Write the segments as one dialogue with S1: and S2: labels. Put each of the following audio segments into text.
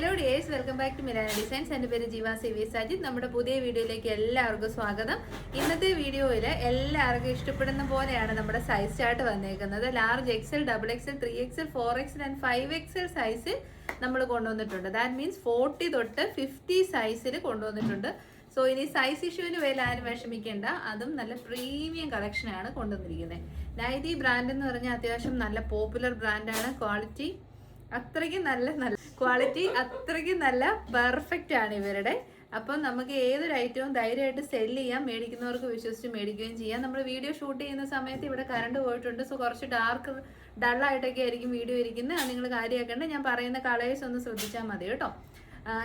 S1: Hello dears welcome back to Mirana designs എന്റെ പേര് ജീവ സി വി സജിത് നമ്മുടെ പുതിയ വീഡിയോയിലേക്ക് എല്ലാവർക്കും സ്വാഗതം. ഇന്നത്തെ വീഡിയോയിൽ എല്ലാവർക്കും ഇഷ്ടപ്പെടുന്ന പോലെയാണ് നമ്മുടെ സൈസ് ചാർട്ട് വന്നേക്കുന്നത്. Large XL double XL three XL four XL and five XL size നമ്മൾ കൊണ്ടുവന്നിട്ടുണ്ട്. ദാറ്റ് മീൻസ് ഫോർട്ടി തൊട്ട് ഫിഫ്റ്റി സൈസിൽ കൊണ്ടുവന്നിട്ടുണ്ട്. സോ ഇനി സൈസ് ഇഷ്യൂവിന് വേല ആരും വിഷമിക്കേണ്ട. അതും നല്ല പ്രീമിയം കളക്ഷനാണ് കൊണ്ടുവന്നിരിക്കുന്നത്. നൈതി ബ്രാൻഡ് എന്ന് പറഞ്ഞാൽ അത്യാവശ്യം നല്ല പോപ്പുലർ ബ്രാൻഡാണ് ക്വാളിറ്റി അത്രയ്ക്കും നല്ല നല്ല ക്വാളിറ്റി അത്രയ്ക്ക് നല്ല പെർഫെക്റ്റ് ആണ് ഇവരുടെ. അപ്പം നമുക്ക് ഏതൊരു ഐറ്റവും ധൈര്യമായിട്ട് സെൽ ചെയ്യാം മേടിക്കുന്നവർക്ക് വിശ്വസിച്ച് മേടിക്കുകയും ചെയ്യാം. നമ്മൾ വീഡിയോ ഷൂട്ട് ചെയ്യുന്ന സമയത്ത് ഇവിടെ കറണ്ട് പോയിട്ടുണ്ട് സോ കുറച്ച് ഡാർക്ക് ഡള്ളായിട്ടൊക്കെ ആയിരിക്കും വീഡിയോ ഇരിക്കുന്നത്. നിങ്ങൾ കാര്യമാക്കേണ്ട. ഞാൻ പറയുന്ന കളേഴ്സ് ഒന്ന് ശ്രദ്ധിച്ചാൽ മതി കേട്ടോ.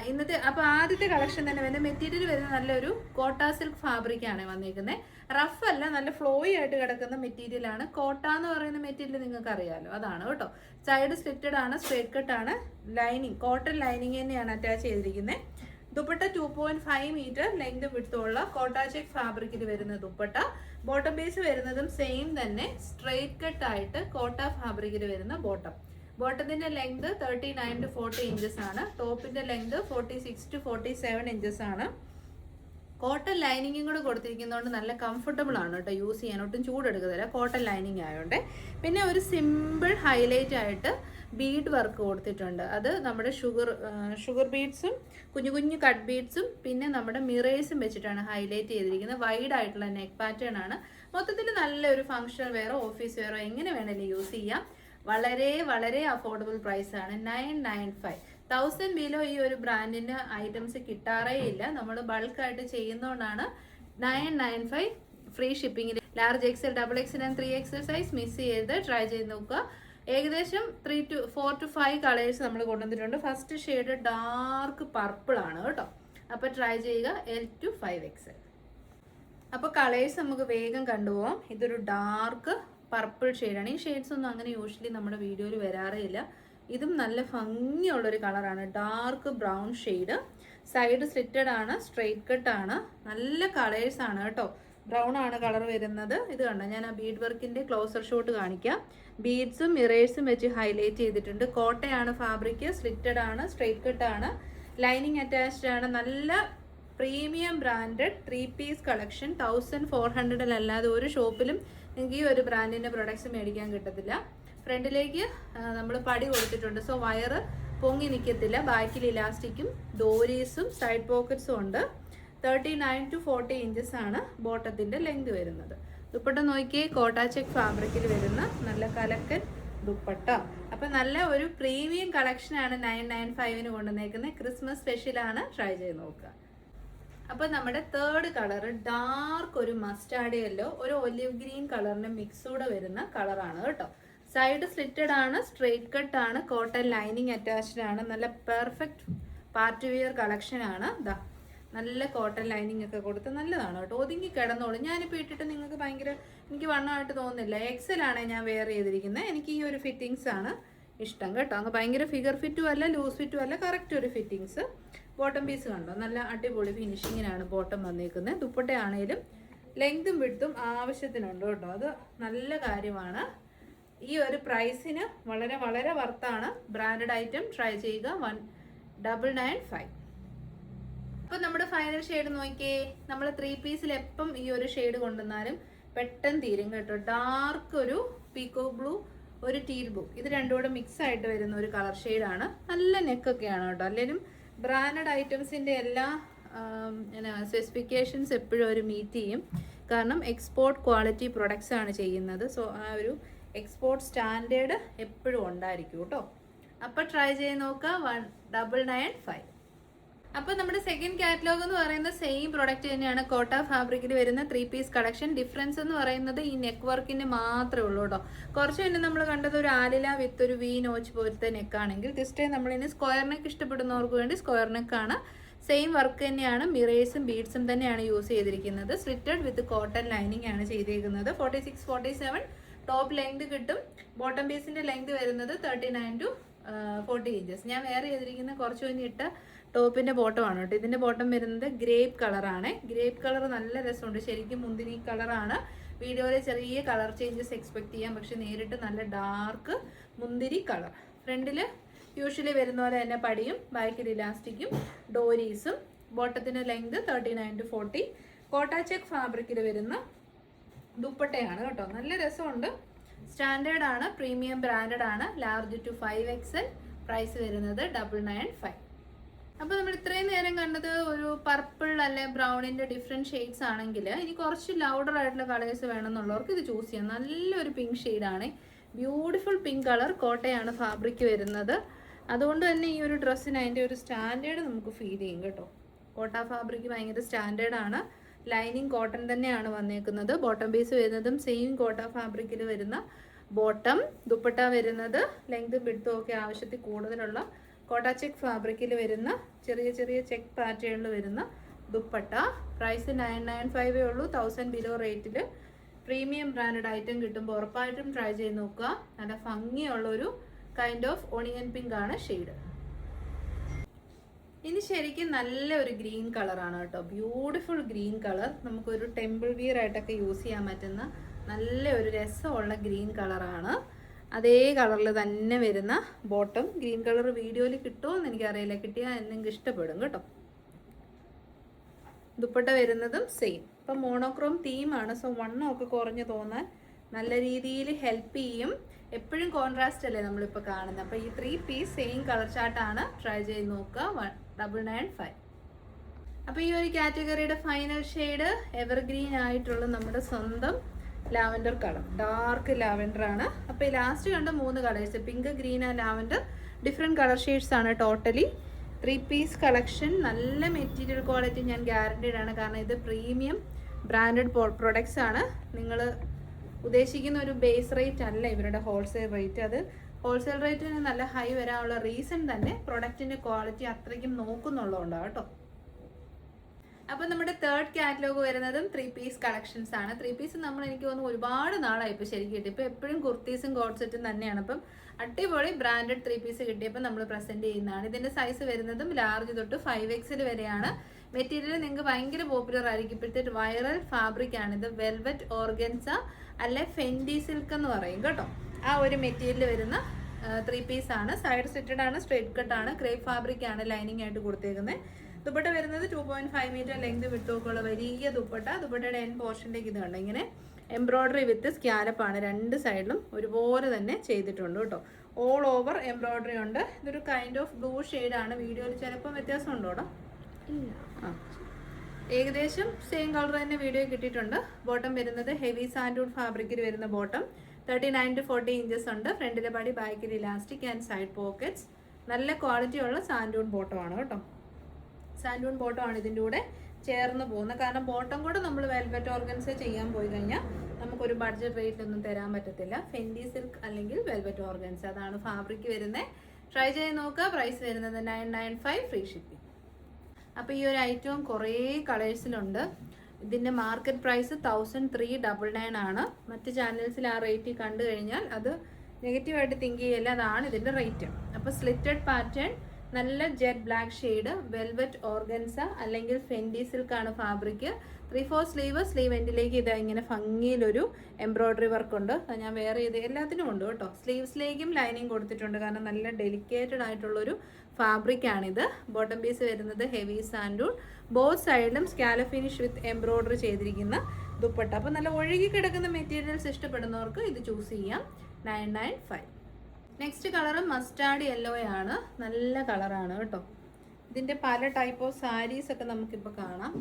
S1: ഇന്നത്തെ അപ്പൊ ആദ്യത്തെ കളക്ഷൻ തന്നെ വരുന്നത് മെറ്റീരിയൽ വരുന്ന നല്ലൊരു കോട്ട സിൽക്ക് ഫാബ്രിക് ആണ് വന്നിരിക്കുന്നത് റഫ് അല്ല നല്ല ഫ്ലോയി ആയിട്ട് കിടക്കുന്ന മെറ്റീരിയൽ ആണ്. കോട്ട എന്ന് പറയുന്ന മെറ്റീരിയൽ നിങ്ങൾക്ക് അറിയാലോ അതാണ് കേട്ടോ. സൈഡ് സ്ലിറ്റഡ് ആണ് സ്ട്രേറ്റ് കട്ട് ആണ് ലൈനിങ് കോട്ടൺ ലൈനിങ് തന്നെയാണ് അറ്റാച്ച് ചെയ്തിരിക്കുന്നത് dupatta two point five metre length വിട്ടുള്ള Kota check ഫാബ്രിക്കിൽ വരുന്ന ദുപ്പട്ട. ബോട്ടം ബേസ് വരുന്നതും സെയിം തന്നെ സ്ട്രേറ്റ് കട്ട് ആയിട്ട് കോട്ട ഫാബ്രിക്കിൽ വരുന്ന bottom ബോട്ടത്തിന്റെ length thirty nine to forty inches ആണ്. ടോപ്പിന്റെ length forty six to forty seven inches ആണ്. കോട്ടൺ ലൈനിങ്ങും കൂടെ കൊടുത്തിരിക്കുന്നതുകൊണ്ട് നല്ല കംഫർട്ടബിൾ ആണ് കേട്ടോ യൂസ് ചെയ്യാൻ. ഒട്ടും ചൂടെടുക്കുന്നില്ല കോട്ടൺ ലൈനിങ് ആയതുകൊണ്ട് പിന്നെ ഒരു സിമ്പിൾ ഹൈലൈറ്റ് ആയിട്ട് ബീഡ് വർക്ക് കൊടുത്തിട്ടുണ്ട്. അത് നമ്മുടെ ഷുഗർ ഷുഗർ ബീഡ്സും കുഞ്ഞു കുഞ്ഞു കട്ട് ബീഡ്സും പിന്നെ നമ്മുടെ മിറേഴ്സും വെച്ചിട്ടാണ് ഹൈലൈറ്റ് ചെയ്തിരിക്കുന്നത്. വൈഡ് ആയിട്ടുള്ള നെക്ക് പാറ്റേൺ ആണ്. മൊത്തത്തിൽ നല്ലൊരു ഫങ്ഷണൽ വെയറോ ഓഫീസ് വെയറോ എങ്ങനെ വേണമെങ്കിലും യൂസ് ചെയ്യാം. വളരെ വളരെ അഫോർഡബിൾ പ്രൈസ് ആണ്. Nine nine five thousand below ഈ ഒരു ബ്രാൻഡിന് ഐറ്റംസ് കിട്ടാറേ ഇല്ല. നമ്മൾ ബൾക്കായിട്ട് ചെയ്യുന്നതുകൊണ്ടാണ് nine nine five free ഷിപ്പിംഗിൽ large XL double X and three X size miss ചെയ്ത് ട്രൈ ചെയ്ത് നോക്കുക. ഏകദേശം three to four to five colours നമ്മൾ കൊണ്ടുവന്നിട്ടുണ്ട്. ഫസ്റ്റ് ഷെയ്ഡ് ഡാർക്ക് പർപ്പിൾ ആണ് കേട്ടോ. അപ്പോൾ ട്രൈ ചെയ്യുക. എൽ ടു ഫൈവ് എക്സൽ അപ്പോൾ കളേഴ്സ് നമുക്ക് വേഗം കണ്ടുപോകാം ഇതൊരു ഡാർക്ക് പർപ്പിൾ ഷെയ്ഡാണ് ഈ ഷെയ്ഡ്സ് ഒന്നും അങ്ങനെ യൂഷ്വലി നമ്മുടെ വീഡിയോയിൽ വരാറേ ഇല്ല ഇതും നല്ല ഭംഗിയുള്ളൊരു കളറാണ് dark brown shade side slitted ആണ് സ്ട്രെയിറ്റ് കട്ട് ആണ്. നല്ല കളേഴ്സ് ആണ് കേട്ടോ. ബ്രൗൺ ആണ് കളർ വരുന്നത്. ഇത് കണ്ടോ? ഞാൻ ആ ബീഡ് വർക്കിന്റെ ക്ലോസർ ഷോട്ട് കാണിക്കാം ബീഡ്സും മിറേഴ്സും വെച്ച് ഹൈലൈറ്റ് ചെയ്തിട്ടുണ്ട്. കോട്ടയാണ് ഫാബ്രിക് സ്ലിറ്റഡ് ആണ് സ്ട്രെയിറ്റ് കട്ട് ആണ്. ലൈനിങ് അറ്റാച്ച്ഡ് ആണ്. നല്ല premium branded three piece collection thousand four ഹൺഡ്രഡിലല്ലാതെ ഒരു ഷോപ്പിലും നിങ്ങൾക്ക് ഈ ഒരു ബ്രാൻഡിന്റെ പ്രൊഡക്ട്സ് മേടിക്കാൻ കിട്ടത്തില്ല. ഫ്രണ്ടിലേക്ക് നമ്മൾ പടി കൊടുത്തിട്ടുണ്ട്. സോ വയറ് പൊങ്ങി നിൽക്കത്തില്ല ബാക്കിൽ ഇലാസ്റ്റിക്കും ഡോരീസും സൈഡ് പോക്കറ്റ്സും ഉണ്ട്. Thirty nine to forty inches ആണ് ബോട്ടത്തിന്റെ ലെങ്ത് വരുന്നത്. ദുപ്പട്ട നോക്കിയേ കോട്ടാ ചെക്ക് ഫാബ്രിക്കിൽ വരുന്ന നല്ല കലക്കൻ ദുപ്പട്ട. അപ്പൊ നല്ല ഒരു പ്രീമിയം കളക്ഷൻ ആണ് നയൻ നയൻ ഫൈവിന് കൊണ്ടുവന്നേക്കുന്നത്. ക്രിസ്മസ് സ്പെഷ്യൽ ആണ് ട്രൈ ചെയ്ത് നോക്കുക. അപ്പൊ നമ്മുടെ തേർഡ് കളർ ഡാർക്ക് ഒരു മസ്റ്റാർഡ് യെല്ലോ ഒരു ഒലിവ് ഗ്രീൻ കളറിന്റെ മിക്സൂടെ വരുന്ന കളറാണ് കേട്ടോ. സൈഡ് സ്ലിറ്റഡ് ആണ് സ്ട്രെയിറ്റ് കട്ട് ആണ് കോട്ടൺ ലൈനിങ് അറ്റാച്ച്ഡ് ആണ് നല്ല പെർഫെക്റ്റ് പാർട്ടി വിയർ കളക്ഷൻ ആണ്. ദാ നല്ല കോട്ടൺ ലൈനിങ് ഒക്കെ കൊടുത്ത് നല്ലതാണ് കേട്ടോ. ഒതുങ്ങി കിടന്നോളൂ. ഞാനിപ്പോൾ ഇട്ടിട്ട് നിങ്ങൾക്ക് ഭയങ്കര എനിക്ക് വണ്ണമായിട്ട് തോന്നുന്നില്ല. എക്സൽ ആണ് ഞാൻ വെയർ ചെയ്തിരിക്കുന്നത്. എനിക്ക് ഈ ഒരു ഫിറ്റിങ്സ് ആണ്. ഇഷ്ടം കേട്ടോ. അങ്ങ് ഭയങ്കര ഫിഗർ ഫിറ്റും അല്ല ലൂസ് ഫിറ്റും അല്ല കറക്റ്റ് ഒരു ഫിറ്റിങ്സ് ബോട്ടം പീസ് കണ്ടോ? നല്ല അടിപൊളി ഫിനിഷിങ്ങിനാണ് ബോട്ടം വന്നേക്കുന്നത്. ദുപ്പട്ടയാണേലും ലെങ്തും വിട്ടും ആവശ്യത്തിനുണ്ട് കേട്ടോ. അത് നല്ല കാര്യമാണ്. ഈ ഒരു പ്രൈസിന് വളരെ വളരെ വർത്താണ് ബ്രാൻഡഡ് ഐറ്റം ട്രൈ ചെയ്യുക. വൺ ഡബിൾ നയൻ ഫൈവ് അപ്പൊ നമ്മുടെ ഫൈനൽ ഷെയ്ഡ് നോക്കിയേ. നമ്മൾ ത്രീ പീസിൽ എപ്പം ഈ ഒരു ഷെയ്ഡ് കൊണ്ടുവന്നാലും പെട്ടെന്ന് തീരും കേട്ടോ. ഡാർക്ക് ഒരു പീക്കോ ബ്ലൂ ഒരു ടീൽ ബ്ലൂ ഇത് രണ്ടും കൂടെ മിക്സ് ആയിട്ട് വരുന്ന ഒരു കളർ ഷെയ്ഡാണ് നല്ല നെക്കൊക്കെയാണ് കേട്ടോ. അല്ലെങ്കിലും ബ്രാൻഡഡ് ഐറ്റംസിന്റെ എല്ലാ എന്നാ സ്പെസിഫിക്കേഷൻസ് എപ്പോഴും അവർ മീറ്റ് ചെയ്യും. കാരണം എക്സ്പോർട്ട് ക്വാളിറ്റി പ്രൊഡക്ട്സ് ആണ് ചെയ്യുന്നത്. സോ ആ ഒരു എക്സ്പോർട്ട് സ്റ്റാൻഡേർഡ് എപ്പോഴും ഉണ്ടായിരിക്കും കേട്ടോ. അപ്പോൾ ട്രൈ ചെയ്ത് നോക്കുക. വൺ ഡബിൾ നയൻ ഫൈവ് അപ്പൊ നമ്മുടെ സെക്കൻഡ് കാറ്റലോഗ് എന്ന് പറയുന്ന സെയിം പ്രൊഡക്റ്റ് തന്നെയാണ് കോട്ട ഫാബ്രിക്കിൽ വരുന്ന ത്രീ പീസ് കളക്ഷൻ ഡിഫറൻസ് എന്ന് പറയുന്നത് ഈ നെക്ക് വർക്കിന് മാത്രമേ ഉള്ളൂ കേട്ടോ. കുറച്ച് മുന്നേ നമ്മൾ കണ്ടത് ഒരു ആലില വിത്ത് ഒരു വി നോച്ച് പോലത്തെ നെക്കാണെങ്കിൽ ടൈം നമ്മളിനി സ്ക്വയർ നെക്ക് ഇഷ്ടപ്പെടുന്നവർക്ക് വേണ്ടി സ്ക്വയർ നെക്കാണ് സെയിം വർക്ക് തന്നെയാണ് മിറേഴ്സും ബീഡ്സും തന്നെയാണ് യൂസ് ചെയ്തിരിക്കുന്നത്. സ്ലിറ്റഡ് വിത്ത് കോട്ടൺ ലൈനിങ് ആണ് ചെയ്തിരിക്കുന്നത് forty six forty seven top length കിട്ടും ബോട്ടം പീസിന്റെ ലെങ്ത് വരുന്നത് thirty nine to forty inches ഞാൻ വേറെ ചെയ്തിരിക്കുന്ന കുറച്ച് ഇട്ട ടോപ്പിന്റെ ബോട്ടമാണ് കേട്ടോ. ഇതിന്റെ ബോട്ടം വരുന്നത് ഗ്രേപ്പ് കളറാണ്. ഗ്രേപ്പ് കളർ നല്ല രസമുണ്ട്. ശരിക്കും മുന്തിരി കളറാണ്. വീഡിയോയിലെ ചെറിയ കളർ ചേഞ്ചസ് എക്സ്പെക്ട് ചെയ്യാം. പക്ഷെ നേരിട്ട് നല്ല ഡാർക്ക് മുന്തിരി കളർ. ഫ്രണ്ടിൽ യൂഷ്വലി വരുന്ന പോലെ തന്നെ പടിയും ബാക്കിൽ ഇലാസ്റ്റിക്കും ഡോരീസും ബോട്ടത്തിന്റെ length thirty nine to forty കോട്ടാചെക്ക് ഫാബ്രിക്കിൽ വരുന്ന ദുപ്പട്ടയാണ് കേട്ടോ. നല്ല രസമുണ്ട്. സ്റ്റാൻഡേർഡ് ആണ് പ്രീമിയം ബ്രാൻഡഡ് ആണ്. Large to five XL price വരുന്നത് ഡബിൾ നയൻ ഫൈവ് അപ്പോൾ നമ്മൾ ഇത്രയും നേരം കണ്ടത് ഒരു പർപ്പിൾ അല്ലെ ബ്രൗണിന്റെ ഡിഫറെന്റ് ഷെയ്ഡ്സ് ആണെങ്കിൽ ഇനി കുറച്ച് ലൗഡർ ആയിട്ടുള്ള കളേഴ്സ് വേണമെന്നുള്ളവർക്ക് ഇത് ചൂസ് ചെയ്യാം. നല്ലൊരു പിങ്ക് ഷെയ്ഡാണ് ബ്യൂട്ടിഫുൾ പിങ്ക് കളർ കോട്ടയാണ് ഫാബ്രിക് വരുന്നത്. അതുകൊണ്ട് തന്നെ ഈ ഒരു ഡ്രസ്സിന് അതിന്റെ ഒരു സ്റ്റാൻഡേർഡ് നമുക്ക് ഫീൽ ചെയ്യും കേട്ടോ. കോട്ട ഫാബ്രിക് ഭയങ്കര സ്റ്റാൻഡേർഡ് ആണ്. ലൈനിങ് കോട്ടൺ തന്നെയാണ് വന്നേക്കുന്നത്. ബോട്ടം പീസ് വരുന്നതും സെയിം കോട്ട ഫാബ്രിക്കിൽ വരുന്ന ബോട്ടം ദുപ്പട്ട വരുന്നത് ലെങ്ത് ബിഡ്ത്തും ഒക്കെ ആവശ്യത്തിൽ കൂടുതലുള്ള കോട്ട ചെക്ക് ഫാബ്രിക്കിൽ വരുന്ന ചെറിയ ചെറിയ ചെക്ക് പാറ്റേണിൽ വരുന്ന ദുപ്പട്ട. പ്രൈസ് നയൻ നയൻ ഫൈവേ ഉള്ളൂ. തൗസൻഡ് ബിലോ റേറ്റിൽ പ്രീമിയം ബ്രാൻഡഡ് ഐറ്റം കിട്ടുമ്പോൾ ഉറപ്പായിട്ടും ട്രൈ ചെയ്ത് നോക്കുക. നല്ല ഭംഗിയുള്ള ഒരു കൈൻഡ് ഓഫ് ഓണിയൻ പിങ്ക് ആണ് ഷെയ്ഡ് ഇനി ശരിക്കും നല്ല ഒരു ഗ്രീൻ കളറാണ് കേട്ടോ. ബ്യൂട്ടിഫുൾ ഗ്രീൻ കളർ നമുക്കൊരു ടെമ്പിൾ വിയർ ആയിട്ടൊക്കെ യൂസ് ചെയ്യാൻ പറ്റുന്ന നല്ല ഒരു രസമുള്ള ഗ്രീൻ കളറാണ് അതേ കളറിൽ തന്നെ വരുന്ന ബോട്ടം. ഗ്രീൻ കളർ വീഡിയോയിൽ കിട്ടുമോ എന്ന് എനിക്കറിയില്ല. കിട്ടിയാൽ നിങ്ങൾക്ക് ഇഷ്ടപ്പെടും കേട്ടോ. ദുപ്പട്ട വരുന്നതും സെയിം ഇപ്പം മോണോക്രോം തീമാണ് സോ വണ്ണം ഒക്കെ കുറഞ്ഞു തോന്നാൻ നല്ല രീതിയിൽ ഹെൽപ്പ് ചെയ്യും. എപ്പോഴും കോൺട്രാസ്റ്റ് അല്ലേ നമ്മളിപ്പോൾ കാണുന്നത് അപ്പോൾ ഈ ത്രീ പീസ് സെയിം കളർ ചാർട്ടാണ് ട്രൈ ചെയ്ത് നോക്കുക. ഡബിൾ നയൻ ഫൈവ് അപ്പോൾ ഈ ഒരു കാറ്റഗറിയുടെ ഫൈനൽ ഷെയ്ഡ് എവർഗ്രീൻ ആയിട്ടുള്ള നമ്മുടെ സ്വന്തം ലാവൻഡർ കളർ. ഡാർക്ക് ലാവൻഡർ ആണ്. അപ്പോൾ ലാസ്റ്റ് കണ്ട മൂന്ന് colours pink green and lavender different colour shades ആണ് ടോട്ടലി ത്രീ പീസ് കളക്ഷൻ നല്ല മെറ്റീരിയൽ ക്വാളിറ്റി ഞാൻ ഗ്യാരണ്ടീഡ് ആണ്. കാരണം ഇത് പ്രീമിയം ബ്രാൻഡഡ് പ്രൊഡക്ട്സ് ആണ്. നിങ്ങൾ ഉദ്ദേശിക്കുന്ന ഒരു ബേസ് റേറ്റ് അല്ല ഇവരുടെ ഹോൾസെയിൽ റേറ്റ് അത് ഹോൾസെയിൽ റേറ്റിന് നല്ല ഹൈ വരാനുള്ള റീസൺ തന്നെ പ്രൊഡക്റ്റിന്റെ ക്വാളിറ്റി അത്രയ്ക്കും നോക്കുന്നുള്ളതുകൊണ്ടാണ് കേട്ടോ. അപ്പോൾ നമ്മുടെ തേർഡ് കാറ്റലോഗ് വരുന്നതും ത്രീ പീസ് കളക്ഷൻസ് ആണ്. ത്രീ പീസ് നമ്മൾ എനിക്ക് തോന്നുന്നു ഒരുപാട് നാളായി ഇപ്പോൾ ശരിക്കും കിട്ടി. ഇപ്പോൾ എപ്പോഴും കുർത്തീസും കോഡ് സെറ്റും തന്നെയാണ്. അപ്പം അടിപൊളി ബ്രാൻഡഡ് ത്രീ പീസ് കിട്ടിയപ്പോൾ നമ്മൾ പ്രസന്റ് ചെയ്യുന്നതാണ്. ഇതിന്റെ സൈസ് വരുന്നതും ലാർജ് തൊട്ട് ഫൈവ് എക്സിൽ വരെയാണ്. മെറ്റീരിയൽ നിങ്ങൾക്ക് ഭയങ്കര പോപ്പുലർ ആയിരിക്കും. ഇപ്പോഴത്തെ വൈറൽ ഫാബ്രിക് ആണ് ഇത്. വെൽവെറ്റ് ഓർഗൻസ അല്ലെ ഫെൻഡി സിൽക്ക് എന്ന് പറയും കേട്ടോ. ആ ഒരു മെറ്റീരിയൽ വരുന്ന ത്രീ പീസ് ആണ്. സൈഡ് സെറ്റഡ് ആണ് സ്ട്രേറ്റ് കട്ട് ആണ് ക്രേപ്പ് ഫാബ്രിക് ആണ് ലൈനിങ് ആയിട്ട് കൊടുത്തേക്കുന്നത് ദുപ്പട്ട വരുന്നത് two point five metre length വിട്ടോക്കുള്ള വലിയ ദുപ്പട്ട. ദുപ്പട്ടയുടെ എൻ പോർഷനിലേക്ക് ഇത് കണ്ടോ? ഇങ്ങനെ എംബ്രോയ്ഡറി വിത്ത് സ്കാലപ്പാണ് രണ്ട് സൈഡിലും ഒരുപോലെ തന്നെ ചെയ്തിട്ടുണ്ട് കേട്ടോ. ഓൾ ഓവർ എംബ്രോയ്ഡറി ഉണ്ട്. ഇതൊരു കൈൻഡ് ഓഫ് ബ്ലൂ ആണ്. വീഡിയോയിൽ ചിലപ്പം വ്യത്യാസം ഉണ്ടോ
S2: ഇല്ല.
S1: ആ. ഏകദേശം സെയിം കളർ തന്നെ വീഡിയോ കിട്ടിയിട്ടുണ്ട്. ബോട്ടം വരുന്നത് ഹെവി സാൻഡൂൺ ഫാബ്രിക്കിൽ വരുന്ന bottom thirty nine to forty inches ഉണ്ട് ഫ്രണ്ടിലെ പടി ബാക്കിൽ ഇലാസ്റ്റിക് ആൻഡ് സൈഡ് പോക്കറ്റ്സ് നല്ല ക്വാളിറ്റി ഉള്ള സാൻഡൂൺ ബോട്ടം ആണ് കേട്ടോ. സാൻഡൂൺ ബോട്ടം ആണ് ഇതിന്റെ കൂടെ ചേർന്ന് പോകുന്നത്. കാരണം ബോട്ടം കൂടെ നമ്മൾ വെൽവെറ്റ് ഓർഗൻസ് ചെയ്യാൻ പോയി കഴിഞ്ഞാൽ നമുക്കൊരു ബഡ്ജറ്റ് റേറ്റിലൊന്നും തരാൻ പറ്റത്തില്ല. ഫെൻഡി സിൽക്ക് അല്ലെങ്കിൽ വെൽവെറ്റ് ഓർഗൻസ് അതാണ് ഫാബ്രിക് വരുന്നത് ട്രൈ ചെയ്ത് നോക്കുക. പ്രൈസ് വരുന്നത് nine nine five free shipping അപ്പോൾ ഈ ഒരു ഐറ്റവും കുറേ കളേഴ്സിലുണ്ട് ഇതിന്റെ market price thousand three double nine ആണ്. മറ്റ് ചാനൽസിൽ ആ റേറ്റ് കണ്ടു കഴിഞ്ഞാൽ അത് നെഗറ്റീവായിട്ട് തിങ്ക് ചെയ്യല്ല. അതാണ് ഇതിന്റെ റേറ്റ് അപ്പോൾ സ്ലിറ്റഡ് പാറ്റേൺ നല്ല jet black shade velvet organza അല്ലെങ്കിൽ ഫെൻഡി സിൽക്ക് ആണ് fabric three four sleeve sleeve എൻഡിലേക്ക് ഇത് ഇങ്ങനെ ഭംഗിയിലൊരു എംബ്രോയ്ഡറി വർക്ക് ഉണ്ട്. അത് ഞാൻ വേറെ ഇത് എല്ലാത്തിനും ഉണ്ട് കേട്ടോ. സ്ലീവ്സിലേക്കും ലൈനിങ് കൊടുത്തിട്ടുണ്ട്. കാരണം നല്ല ഡെലിക്കേറ്റഡ് ആയിട്ടുള്ളൊരു ഫാബ്രിക് ആണിത്. ബോട്ടം പീസ് വരുന്നത് ഹെവി സാൻഡൂൺ ബോത്ത് സൈഡിലും സ്കാല ഫിനിഷ് വിത്ത് എംബ്രോയ്ഡറി ചെയ്തിരിക്കുന്ന ദുപ്പട്ട. അപ്പോൾ നല്ല ഒഴുകി കിടക്കുന്ന മെറ്റീരിയൽസ് ഇഷ്ടപ്പെടുന്നവർക്ക് ഇത് ചൂസ് ചെയ്യാം. Nine nine five next colour mustard yellow ആണ്. നല്ല കളറാണ് കേട്ടോ. ഇതിന്റെ പല ടൈപ്പ് ഓഫ് സാരീസ് ഒക്കെ നമുക്കിപ്പോൾ കാണാം.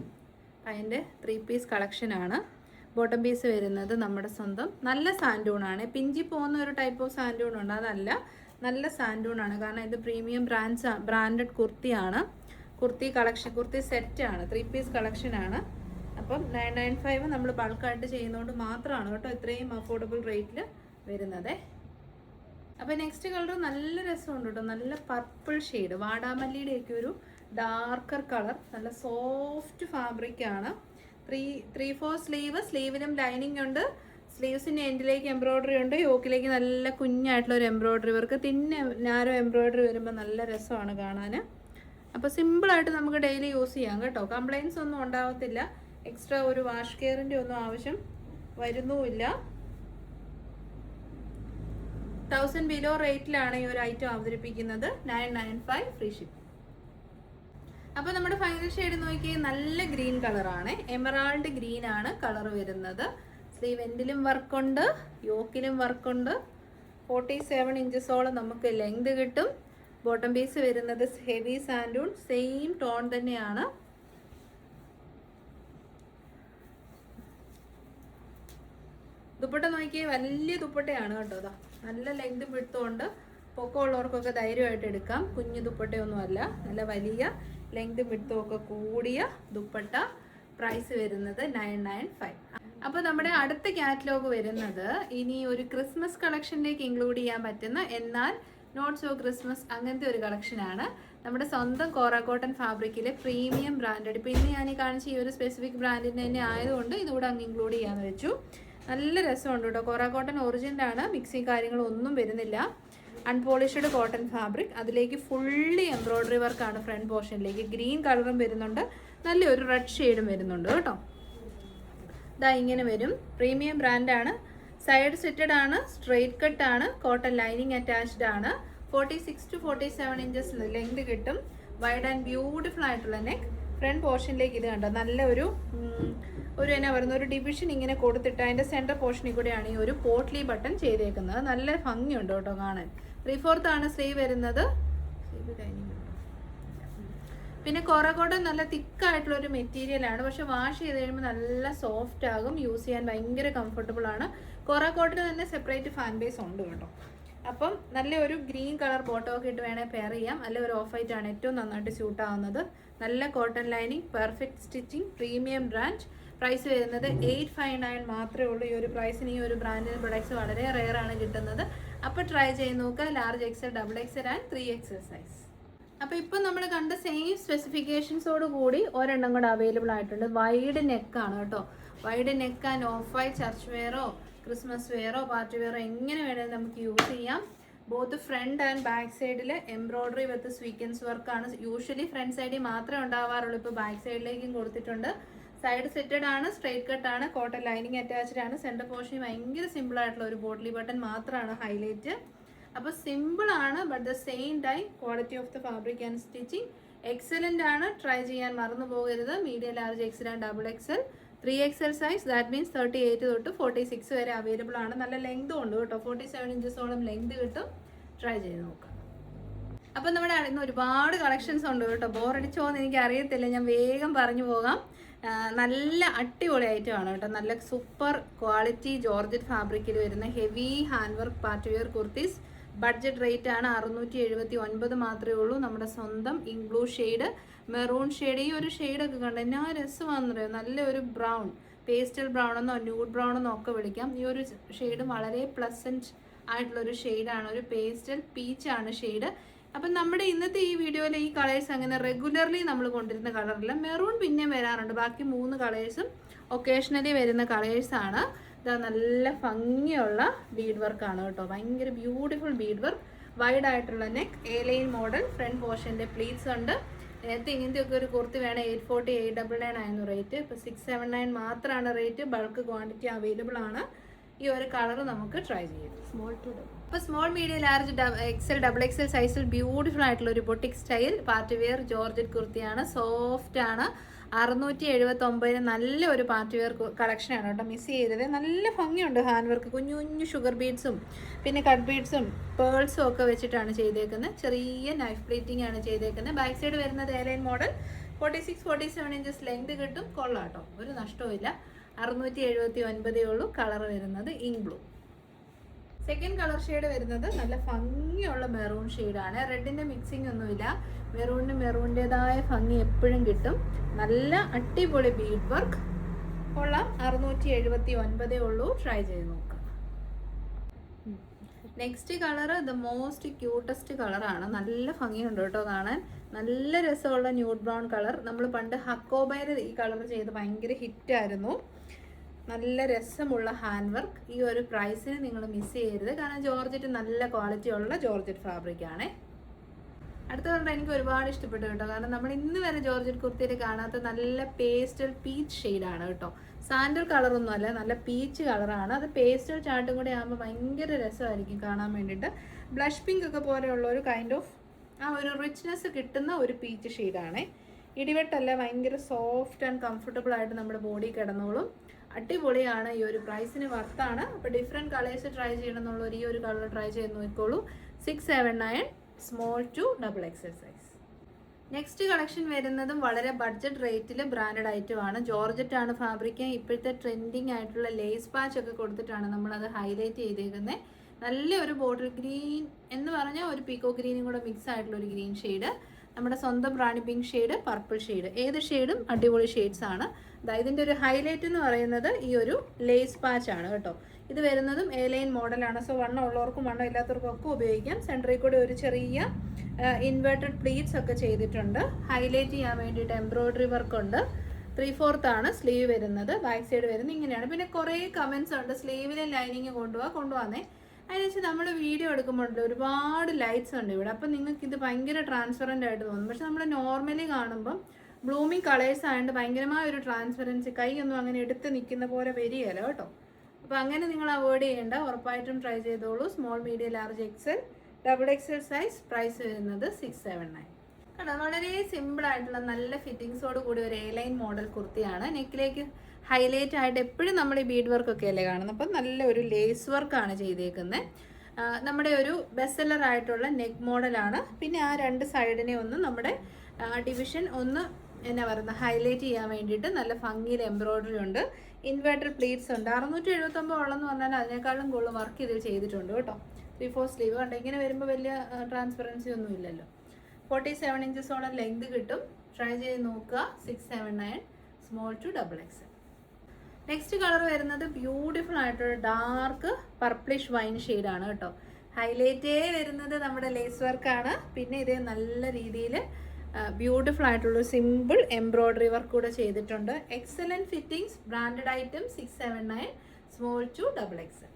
S1: അതിന്റെ ത്രീ പീസ് കളക്ഷനാണ് ബോട്ടം പീസ് വരുന്നത് നമ്മുടെ സ്വന്തം. നല്ല സാൻഡൂൺ ആണ്. പിഞ്ചി പോകുന്ന ഒരു ടൈപ്പ് ഓഫ് സാൻഡൂൺ ഉണ്ട്. അതല്ല നല്ല സാൻഡൂൺ ആണ്. കാരണം ഇത് പ്രീമിയം ബ്രാൻഡ്സ് ബ്രാൻഡഡ് കുർത്തിയാണ് കുർത്തി കളക്ഷൻ കുർത്തി സെറ്റാണ് ത്രീ പീസ് കളക്ഷനാണ് അപ്പം നയൻ നയൻ ഫൈവ് നമ്മൾ ബൾക്കായിട്ട് ചെയ്യുന്നതുകൊണ്ട് മാത്രമാണ് കേട്ടോ ഇത്രയും അഫോർഡബിൾ റേറ്റിൽ വരുന്നത്. അപ്പോൾ നെക്സ്റ്റ് കളർ നല്ല രസമുണ്ട് കേട്ടോ നല്ല പർപ്പിൾ ഷെയ്ഡ് വാടാമല്ലിയുടെ ഒക്കെ ഒരു ഡാർക്കർ കളർ നല്ല സോഫ്റ്റ് ഫാബ്രിക് ആണ്. ത്രീ ത്രീ ഫോർ സ്ലീവ് സ്ലീവിനും ലൈനിങ് ഉണ്ട്. സ്ലീവ്സിന്റെ എൻഡിലേക്ക് എംബ്രോയ്ഡറി ഉണ്ട്. യോക്കിലേക്ക് നല്ല കുഞ്ഞായിട്ടുള്ള ഒരു എംബ്രോയ്ഡറി വർക്ക് തിന്നെ നാരോ എംബ്രോയ്ഡറി വരുമ്പോൾ നല്ല രസമാണ് കാണാൻ അപ്പോൾ സിമ്പിളായിട്ട് നമുക്ക് ഡെയിലി യൂസ് ചെയ്യാം കേട്ടോ. കംപ്ലൈൻസ് ഒന്നും ഉണ്ടാവത്തില്ല. എക്സ്ട്രാ ഒരു വാഷ് കെയറിന്റെ ഒന്നും ആവശ്യം വരുന്നുമില്ല. തൗസൻഡ് ബിലോ റേറ്റിലാണ് ഈ ഒരു ഐറ്റം അവതരിപ്പിക്കുന്നത്. Nine nine five free ship അപ്പൊ നമ്മുടെ ഫൈനൽ ഷെയ്ഡ് നോക്കി നല്ല ഗ്രീൻ കളറാണ് എമറാൾഡ് ഗ്രീൻ ആണ് കളർ വരുന്നത്. സ്ലീവ് എൻഡിലും വർക്കുണ്ട് യോക്കിലും വർക്കുണ്ട് ഫോർട്ടി സെവൻ ഇഞ്ചസോളം നമുക്ക് ലെങ്ത് കിട്ടും. ബോട്ടം പീസ് വരുന്നത് ഹെവി സാൻഡൂൺ സെയിം ടോൺ തന്നെയാണ്. ദുപ്പട്ട നോക്കിയേ വലിയ ദുപ്പട്ടയാണ് കേട്ടോ അതാ നല്ല ലെങ്ത് വിടുത്തുകൊണ്ട് പൊക്കമുള്ളവർക്കൊക്കെ ധൈര്യമായിട്ട് എടുക്കാം. കുഞ്ഞു ദുപ്പട്ടയൊന്നുമല്ല. നല്ല വലിയ ലെങ്ത് വിടുത്തുമൊക്കെ കൂടിയ ദുപ്പട്ട പ്രൈസ് വരുന്നത് നയൻ നയൻ ഫൈവ് അപ്പോൾ നമ്മുടെ അടുത്ത കാറ്റലോഗ് വരുന്നത് ഇനി ഒരു ക്രിസ്മസ് കളക്ഷനിലേക്ക് ഇൻക്ലൂഡ് ചെയ്യാൻ പറ്റുന്ന എന്നാൽ നോട്ട് സോ ക്രിസ്മസ് അങ്ങനത്തെ ഒരു കളക്ഷനാണ് നമ്മുടെ സ്വന്തം കോറ കോട്ടൺ ഫാബ്രിക്കിലെ പ്രീമിയം ബ്രാൻഡഡ് ഇപ്പോൾ ഇന്ന് ഞാൻ ഈ കാണിച്ച ഈ ഒരു സ്പെസിഫിക് ബ്രാൻഡിന്റെ തന്നെ ആയതുകൊണ്ട് ഇതുകൂടെ അങ്ങ് ഇൻക്ലൂഡ് ചെയ്യാമെന്ന് വെച്ചു. നല്ല രസമുണ്ട് കേട്ടോ. കൊറ കോട്ടൺ ഒറിജിനലാണ് മിക്സിങ് കാര്യങ്ങളൊന്നും വരുന്നില്ല. അൺപോളിഷ്ഡ് കോട്ടൺ ഫാബ്രിക് അതിലേക്ക് ഫുള്ളി എംബ്രോയ്ഡറി വർക്കാണ് ഫ്രണ്ട് പോർഷനിലേക്ക് ഗ്രീൻ കളറും വരുന്നുണ്ട്. നല്ലൊരു റെഡ് ഷെയ്ഡും വരുന്നുണ്ട് കേട്ടോ. ഇതാ ഇങ്ങനെ വരും. പ്രീമിയം ബ്രാൻഡാണ് സൈഡ് സെറ്റഡ് ആണ്. സ്ട്രെയിറ്റ് കട്ട് ആണ്. കോട്ടൺ ലൈനിങ് അറ്റാച്ച്ഡ് ആണ്. Forty six to forty seven inches length കിട്ടും. വൈഡ് ആൻഡ് ബ്യൂട്ടിഫുൾ ആയിട്ടുള്ള നെക്ക് ഫ്രണ്ട് പോർഷനിലേക്ക് ഇത് കണ്ടോ. നല്ല ഒരു എന്നാ പറയുന്ന ഒരു ഡിവിഷൻ ഇങ്ങനെ കൊടുത്തിട്ട് അതിന്റെ സെന്റർ പോർഷനിൽ കൂടെയാണ് ഈ ഒരു പോട്ട്ലി ബട്ടൺ ചെയ്തേക്കുന്നത്. നല്ല ഭംഗിയുണ്ട് കേട്ടോ കാണാൻ. ത്രീ ഫോർത്ത് ആണ് സ്ലീവ് വരുന്നത്. പിന്നെ കൊറകോട്ടൻ നല്ല തിക്കായിട്ടുള്ള ഒരു മെറ്റീരിയൽ ആണ്. പക്ഷെ വാഷ് ചെയ്ത് കഴിയുമ്പോൾ നല്ല സോഫ്റ്റ് ആകും യൂസ് ചെയ്യാൻ ഭയങ്കര കംഫർട്ടബിൾ ആണ്. കുറകോട്ടിന് തന്നെ സെപ്പറേറ്റ് ഫാൻ ബേസ് ഉണ്ട് കേട്ടോ. അപ്പം നല്ല ഒരു ഗ്രീൻ കളർ ബോട്ടോ ഒക്കെ ഇട്ട് വേണേൽ പെയർ ചെയ്യാം. അല്ലെ ഒരു ഓഫ് വൈറ്റ് ആണ് ഏറ്റവും നന്നായിട്ട് സ്യൂട്ട് ആവുന്നത്. നല്ല cotton lining perfect stitching premium brand price വരുന്നത് എയ്റ്റ് ഫൈവ് നയൻ മാത്രമേ ഉള്ളൂ. ഈ ഒരു പ്രൈസിന് ഈ ഒരു ബ്രാൻഡിന്റെ പ്രൊഡക്ട്സ് വളരെ റെയർ ആണ് കിട്ടുന്നത്. അപ്പോൾ ട്രൈ ചെയ്ത് നോക്കുക. Large XL double XL and three XL size അപ്പോൾ ഇപ്പം നമ്മൾ കണ്ട സെയിം സ്പെസിഫിക്കേഷൻസോട് കൂടി ഒരെണ്ണം കൂടെ അവൈലബിൾ ആയിട്ടുണ്ട്. വൈഡ് നെക്കാണ് കേട്ടോ. Wide neck and off white church വെയറോ Christmas വെയറോ പാർട്ടി വെയറോ എങ്ങനെ വേണമെങ്കിലും നമുക്ക് യൂസ് ചെയ്യാം. ബോത്ത് ഫ്രണ്ട് ആൻഡ് ബാക്ക് സൈഡിൽ എംബ്രോയ്ഡറി വിത്ത് സ്വീക്കൻസ് വർക്കാണ് യൂഷ്വലി ഫ്രണ്ട് സൈഡിൽ മാത്രമേ ഉണ്ടാവാറുള്ളൂ. ഇപ്പോൾ ബാക്ക് സൈഡിലേക്കും കൊടുത്തിട്ടുണ്ട്. സൈഡ് സെറ്റഡ് ആണ് സ്ട്രൈറ്റ് കട്ട് ആണ് കോട്ടൺ ലൈനിങ് അറ്റാച്ച്ഡ് ആണ്. സെന്റർ പോർഷൻ ഭയങ്കര സിമ്പിൾ ആയിട്ടുള്ള ഒരു ബോട്ടിലി ബട്ടൺ മാത്രമാണ് ഹൈലൈറ്റ്. അപ്പോൾ സിമ്പിൾ ആണ് but the same time quality of the fabric and stitching excellent ആണ്. ട്രൈ ചെയ്യാൻ മറന്നു പോകരുത്. Medium large XL and double XL. Three XL size that means thirty eight തൊട്ട് ഫോർട്ടി സിക്സ് വരെ അവൈലബിൾ ആണ്. നല്ല ലെങ്തും ഉണ്ട് കേട്ടോ. ഫോർട്ടി സെവൻ ഇഞ്ചസോളം ലെങ്ത് കിട്ടും. ട്രൈ ചെയ്ത് നോക്കാം. അപ്പം നമ്മുടെ ഇന്ന് ഒരുപാട് കളക്ഷൻസ് ഉണ്ട് കേട്ടോ. ബോറടിച്ചോ എന്ന് എനിക്ക് അറിയത്തില്ല ഞാൻ വേഗം പറഞ്ഞു പോകാം. നല്ല അടിപൊളി ഐറ്റം ആണ് കേട്ടോ. നല്ല സൂപ്പർ ക്വാളിറ്റി ജോർജറ്റ് ഫാബ്രിക്കിൽ വരുന്ന heavy hand work party wear kurtis budget rate ആണ് അറുന്നൂറ്റി എഴുപത്തി ഒൻപത് മാത്രമേ ഉള്ളൂ. നമ്മുടെ സ്വന്തം ഇംഗ്ലൂ ഷെയ്ഡ് മെറൂൺ ഷെയ്ഡ് ഈ ഒരു ഷെയ്ഡൊക്കെ കണ്ട്? എന്നാ രസമാണെന്നറിയോ നല്ലൊരു ബ്രൗൺ പേസ്റ്റൽ ബ്രൗൺ എന്നോ ന്യൂഡ് ബ്രൗൺ എന്നോ ഒക്കെ വിളിക്കാം. ഈ ഒരു ഷെയ്ഡ് വളരെ പ്ലസന്റ് ആയിട്ടുള്ള ഒരു ഷെയ്ഡാണ് ഒരു പേസ്റ്റൽ പീച്ചാണ് ഷെയ്ഡ് അപ്പം നമ്മുടെ ഇന്നത്തെ ഈ വീഡിയോയിലെ ഈ കളേഴ്സ് അങ്ങനെ റെഗുലർലി നമ്മൾ കൊണ്ടിരുന്ന കളറില്ല മെറൂൺ പിന്നെ വരാറുണ്ട്. ബാക്കി മൂന്ന് കളേഴ്സും ഒക്കേഷണലി വരുന്ന കളേഴ്സാണ് ഇതാ നല്ല ഭംഗിയുള്ള ബീഡ് വർക്കാണ് കേട്ടോ. ഭയങ്കര ബ്യൂട്ടിഫുൾ ബീഡ് വർക്ക് വൈഡ് ആയിട്ടുള്ള neck A line model front പോർഷന്റെ pleats ഉണ്ട്. നേരത്തെ ഇങ്ങനത്തെ ഒക്കെ ഒരു കുർത്തി വേണം eight forty eight double nine ആയിരുന്നു റേറ്റ് ഇപ്പോൾ സിക്സ് സെവൻ നയൻ മാത്രമാണ് റേറ്റ് ബൾക്ക് ക്വാണ്ടിറ്റി അവൈലബിൾ ആണ്. ഈ ഒരു കളർ നമുക്ക് ട്രൈ ചെയ്യാം. സ്മോൾ ടു ഡബിൾ അപ്പോൾ small medium large XL double XL സൈസിൽ ബ്യൂട്ടിഫുൾ ആയിട്ടുള്ള ഒരു boutique style party wear georgette കുർത്തിയാണ്. സോഫ്റ്റ് ആണ്. അറുന്നൂറ്റി എഴുപത്തി ഒമ്പതിന് നല്ല ഒരു പാർട്ടി വെയർ കളക്ഷനാണ് കേട്ടോ മിസ് ചെയ്തത്. നല്ല ഭംഗിയുണ്ട് ഹാൻഡ് വർക്ക് കുഞ്ഞു കുഞ്ഞു ഷുഗർ ബീഡ്സും പിന്നെ കട്ട് ബീഡ്സും പേൾസും ഒക്കെ വെച്ചിട്ടാണ് ചെയ്തേക്കുന്നത് ചെറിയ നൈഫ് പ്ലേറ്റിംഗ് ആണ് ചെയ്തേക്കുന്നത് ബാക്ക് സൈഡ് വരുന്നത് A line model forty six forty seven inches length കിട്ടും. കൊള്ളാം കേട്ടോ. ഒരു നഷ്ടവും ഇല്ല അറുന്നൂറ്റി എഴുപത്തി ഒൻപതേ ഉള്ളൂ. കളർ വരുന്നത് ink blue second colour shade വരുന്നത് നല്ല ഭംഗിയുള്ള മെറൂൺ ഷെയ്ഡാണ് റെഡിന്റെ മിക്സിംഗ് ഒന്നുമില്ല. മെറൂണിന് മെറൂണിന്റെതായ ഭംഗി എപ്പോഴും കിട്ടും. നല്ല അടിപൊളി ബീഡ് വർക്ക് കൊള്ളാം. അറുന്നൂറ്റി എഴുപത്തി ഒൻപതേ ഉള്ളൂ. ട്രൈ ചെയ്ത് നോക്കാം. Next colour the most cutest കളറാണ് നല്ല ഭംഗിയുണ്ട് കേട്ടോ കാണാൻ. നല്ല രസമുള്ള ന്യൂഡ് ബ്രൗൺ കളർ നമ്മൾ പണ്ട് ഹക്കോബൈർ ഈ കളർ ചെയ്ത് ഭയങ്കര ഹിറ്റായിരുന്നു നല്ല രസമുള്ള ഹാൻഡ് വർക്ക് ഈ ഒരു പ്രൈസിന് നിങ്ങൾ മിസ് ചെയ്യരുത്. കാരണം ജോർജറ്റ് നല്ല ക്വാളിറ്റി ഉള്ള ജോർജറ്റ് ഫാബ്രിക് ആണ്. അടുത്ത കളർ എനിക്ക് ഒരുപാട് ഇഷ്ടപ്പെട്ടു കേട്ടോ. കാരണം നമ്മൾ ഇന്ന് വരെ ജോർജറ്റ് കുർത്തിയിൽ കാണാത്ത നല്ല പേസ്റ്റൽ പീച്ച് ഷെയ്ഡാണ് കേട്ടോ. സാൻഡൽ കളറൊന്നും അല്ല നല്ല പീച്ച് കളറാണ് അത് പേസ്റ്റൽ ചാട്ടും കൂടെ ആകുമ്പോൾ ഭയങ്കര രസമായിരിക്കും കാണാൻ വേണ്ടിയിട്ട് ബ്ലഷ് പിങ്ക് ഒക്കെ പോലെയുള്ള ഒരു കൈൻഡ് ഓഫ് ആ ഒരു റിച്ച്നെസ് കിട്ടുന്ന ഒരു പീച്ച് ഷെയ്ഡാണ് ഇടിവെട്ടല്ല ഭയങ്കര സോഫ്റ്റ് ആൻഡ് കംഫർട്ടബിൾ ആയിട്ട് നമ്മുടെ ബോഡി കിടന്നോളും. അടിപൊളിയാണ് ഈ ഒരു പ്രൈസിന് വർത്താണ്. അപ്പോൾ ഡിഫറെന്റ് കളേഴ്സ് ട്രൈ ചെയ്യണം എന്നുള്ള ഈ ഒരു കളർ ട്രൈ ചെയ്ത് നോക്കിക്കോളൂ. Six seven nine small to double XL size next collection വരുന്നതും വളരെ ബഡ്ജറ്റ് റേറ്റിൽ ബ്രാൻഡഡ് ഐറ്റമാണ് ജോർജറ്റ് ആണ് ഫാബ്രിക് ഇപ്പോഴത്തെ ട്രെൻഡിങ് ആയിട്ടുള്ള ലേസ് പാച്ച് ഒക്കെ കൊടുത്തിട്ടാണ് നമ്മളത് ഹൈലൈറ്റ് ചെയ്തേക്കുന്നത് നല്ല ഒരു ബോട്ടിൽ ഗ്രീൻ എന്ന് പറഞ്ഞാൽ ഒരു പീക്കോ ഗ്രീനും കൂടെ മിക്സ് ആയിട്ടുള്ള ഒരു ഗ്രീൻ ഷെയ്ഡ് നമ്മുടെ സ്വന്തം rani pink shade purple shade. ഏത് ഷെയ്ഡും അടിപൊളി ഷെയ്ഡ്സ് ആണ്. ദാ ഇതിന്റെ ഒരു ഹൈലൈറ്റ് എന്ന് പറയുന്നത് ഈ ഒരു ലേസ് പാച്ച് ആണ് കേട്ടോ. ഇത് വരുന്നതും എ ലൈൻ മോഡലാണ് സോ വണ്ണം ഉള്ളവർക്കും വണ്ണം ഇല്ലാത്തവർക്കും ഒക്കെ ഉപയോഗിക്കാം. സെന്ററിൽ കൂടി ഒരു ചെറിയ ഇൻവേർട്ടഡ് പ്ലീറ്റ്സ് ഒക്കെ ചെയ്തിട്ടുണ്ട്. ഹൈലൈറ്റ് ചെയ്യാൻ വേണ്ടിയിട്ട് എംബ്രോയ്ഡറി വർക്ക് ഉണ്ട്. ത്രീ ഫോർത്ത് ആണ് സ്ലീവ് വരുന്നത്. ബാക്ക് സൈഡ് വരുന്നത്. ഇങ്ങനെയാണ്. പിന്നെ കുറേ കമൻസ് ഉണ്ട്. സ്ലീവിലെ ലൈനിങ് കൊണ്ടുപോകാം കൊണ്ടുപോകാന്നേ അതിനുവെച്ച് നമ്മൾ വീഡിയോ എടുക്കുമ്പോഴുണ്ട് ഒരുപാട് ലൈറ്റ്സ് ഉണ്ട് ഇവിടെ. അപ്പം നിങ്ങൾക്ക് ഇത് ഭയങ്കര ട്രാൻസ്പെറന്റ് ആയിട്ട് തോന്നും. പക്ഷെ നമ്മൾ നോർമലി കാണുമ്പം ബ്ലൂമിങ് കളേഴ്സ് ആയതുകൊണ്ട് ഭയങ്കരമായ ഒരു ട്രാൻസ്പെറൻസി കൈയൊന്നും അങ്ങനെ എടുത്ത് നിൽക്കുന്ന പോലെ വരികയല്ല കേട്ടോ. അപ്പോൾ അങ്ങനെ നിങ്ങൾ അവോയ്ഡ് ചെയ്യേണ്ട. ഉറപ്പായിട്ടും ട്രൈ ചെയ്തോളൂ. Small medium large XL double XL size price വരുന്നത് സിക്സ് സെവൻ നയൻ കണ്ടോ? വളരെ സിമ്പിൾ ആയിട്ടുള്ള നല്ല ഫിറ്റിങ്സോട് കൂടി ഒരു എ ലൈൻ മോഡൽ കുർത്തിയാണ്. നെക്കിലേക്ക് ഹൈലൈറ്റ് ആയിട്ട് എപ്പോഴും നമ്മൾ ഈ ബീഡ് വർക്ക് ഒക്കെ അല്ലേ കാണുന്നത് അപ്പം നല്ല ഒരു ലേസ് വർക്കാണ് ചെയ്തേക്കുന്നത് നമ്മുടെ ഒരു ബെസ്റ്റ് സെല്ലർ ആയിട്ടുള്ള നെക്ക് മോഡലാണ് പിന്നെ ആ രണ്ട് സൈഡിനെ ഒന്ന് നമ്മുടെ ഡിവിഷൻ ഒന്ന് എന്നാ പറയുന്നത് ഹൈലൈറ്റ് ചെയ്യാൻ വേണ്ടിയിട്ട് നല്ല ഭംഗിയിൽ എംബ്രോയ്ഡറി ഉണ്ട്. ഇൻവേർട്ടർ പ്ലീറ്റ്സ് ഉണ്ട്. അറുന്നൂറ്റി എഴുപത്തൊമ്പത് ഉള്ളെന്ന് പറഞ്ഞാൽ അതിനേക്കാളും കൂടുതൽ വർക്ക് ഇതിൽ ചെയ്തിട്ടുണ്ട് കേട്ടോ. ത്രീ ഫോർ സ്ലീവ് ഉണ്ട് ഇങ്ങനെ വരുമ്പോൾ വലിയ ട്രാൻസ്പെറൻസി ഒന്നും ഇല്ലല്ലോ. ഫോർട്ടി സെവൻ ഇഞ്ചസോളം ലെങ്ത് കിട്ടും. ട്രൈ ചെയ്ത് നോക്കുക. Six seven nine small to double X next colour വരുന്നത് ബ്യൂട്ടിഫുൾ ആയിട്ടുള്ള ഡാർക്ക് പർപ്പിളിഷ് വൈൻ ആണ് കേട്ടോ. ഹൈലൈറ്റേ വരുന്നത് നമ്മുടെ ലേസ് വർക്കാണ് പിന്നെ ഇത് നല്ല രീതിയിൽ ബ്യൂട്ടിഫുൾ ആയിട്ടുള്ള സിമ്പിൾ എംബ്രോയ്ഡറി വർക്ക് കൂടെ ചെയ്തിട്ടുണ്ട്. Excellent fittings branded item six seven nine small to double X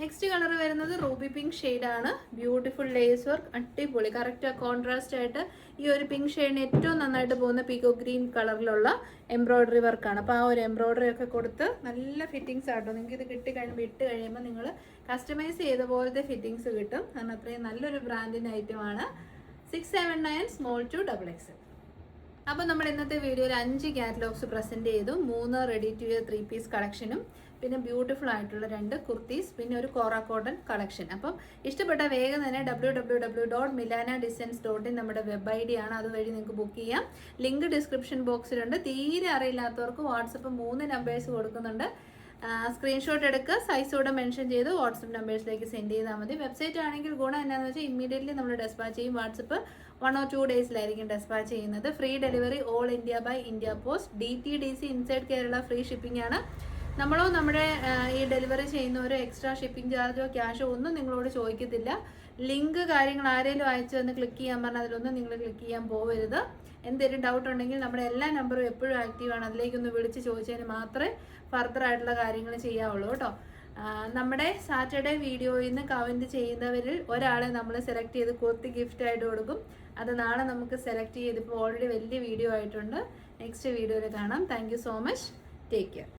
S1: next colour വരുന്നത് റൂബി പിങ്ക് ആണ്. ബ്യൂട്ടിഫുൾ ലേസ് വർക്ക് അടിപൊളി. കറക്റ്റ് കോൺട്രാസ്റ്റ് ആയിട്ട് ഈ ഒരു പിങ്ക് ഷെയ്ഡിന് ഏറ്റവും നന്നായിട്ട് പോകുന്ന പീക്കോ ഗ്രീൻ കളറിലുള്ള എംബ്രോയ്ഡറി വർക്കാണ് അപ്പോൾ ആ ഒരു എംബ്രോയ്ഡറി ഒക്കെ കൊടുത്ത് നല്ല ഫിറ്റിങ്സ് ആട്ടോ. നിങ്ങൾക്ക് ഇത് കിട്ടി കഴിയുമ്പോൾ ഇട്ട് കഴിയുമ്പോൾ നിങ്ങൾ കസ്റ്റമൈസ് ചെയ്ത പോലത്തെ ഫിറ്റിങ്സ് കിട്ടും. കാരണം അത്രയും നല്ലൊരു ബ്രാൻഡിന്റെ ഐറ്റമാണ് six seven nine small to double X അപ്പോൾ നമ്മൾ ഇന്നത്തെ വീഡിയോയിൽ അഞ്ച് കാറ്റലോഗ്സ് പ്രസന്റ് ചെയ്തു. മൂന്ന് ready to wear three piece കളക്ഷനും പിന്നെ ബ്യൂട്ടിഫുൾ ആയിട്ടുള്ള രണ്ട് കുർത്തീസ് പിന്നെ ഒരു കോറ കോട്ടൺ കളക്ഷൻ അപ്പം ഇഷ്ടപ്പെട്ട വേഗം തന്നെ W W W dot Milana designs dot in നമ്മുടെ വെബ് ഐ ഡി ആണ്. അതുവഴി നിങ്ങൾക്ക് ബുക്ക് ചെയ്യാം. ലിങ്ക് ഡിസ്ക്രിപ്ഷൻ ബോക്സിലുണ്ട് തീരെ അറിയില്ലാത്തവർക്ക് വാട്സപ്പ് മൂന്ന് നമ്പേഴ്സ് കൊടുക്കുന്നുണ്ട്. സ്ക്രീൻഷോട്ട് എടുക്കുക. സൈസോടെ മെൻഷൻ ചെയ്ത് വാട്സപ്പ് നമ്പേഴ്സിലേക്ക് സെൻഡ് ചെയ്താൽ മതി. വെബ്സൈറ്റ് ആണെങ്കിൽ ഗുണം എന്താണെന്ന് വെച്ചാൽ ഇമ്മീഡിയറ്റ്ലി നമ്മൾ ഡെസ്പാച്ച് ചെയ്യും. വാട്സപ്പ് വൺ ഓർ ടു ഡേയ്സിലായിരിക്കും ഡെസ്പാച്ച് ചെയ്യുന്നത്. Free delivery all India by India post D T D C inside Kerala free shipping ആണ്. നമ്മളോ നമ്മുടെ ഈ ഡെലിവറി ചെയ്യുന്നവരോ എക്സ്ട്രാ ഷിപ്പിംഗ് ചാർജോ ക്യാഷോ ഒന്നും നിങ്ങളോട് ചോദിക്കത്തില്ല. ലിങ്ക് കാര്യങ്ങൾ ആരെങ്കിലും അയച്ചു തന്ന് ക്ലിക്ക് ചെയ്യാൻ പറഞ്ഞാൽ അതിലൊന്നും നിങ്ങൾ ക്ലിക്ക് ചെയ്യാൻ പോകരുത് എന്തെങ്കിലും ഡൗട്ട് ഉണ്ടെങ്കിൽ നമ്മുടെ എല്ലാ നമ്പറും എപ്പോഴും ആക്റ്റീവാണ് അതിലേക്കൊന്ന് വിളിച്ച് ചോദിച്ചതിന് മാത്രമേ ഫർദർ ആയിട്ടുള്ള കാര്യങ്ങൾ ചെയ്യാവുള്ളൂ കേട്ടോ. നമ്മുടെ സാറ്റർഡേ വീഡിയോയിൽ നിന്ന് കമന്റ് ചെയ്യുന്നവരിൽ ഒരാളെ നമ്മൾ സെലക്ട് ചെയ്ത് കുർത്തി ഗിഫ്റ്റ് ആയിട്ട് കൊടുക്കും. അത് നാളെ നമുക്ക് സെലക്ട് ചെയ്ത് ഇപ്പോൾ ഓൾറെഡി വലിയ വീഡിയോ ആയിട്ടുണ്ട്. നെക്സ്റ്റ് വീഡിയോയിൽ കാണാം. Thank so much take care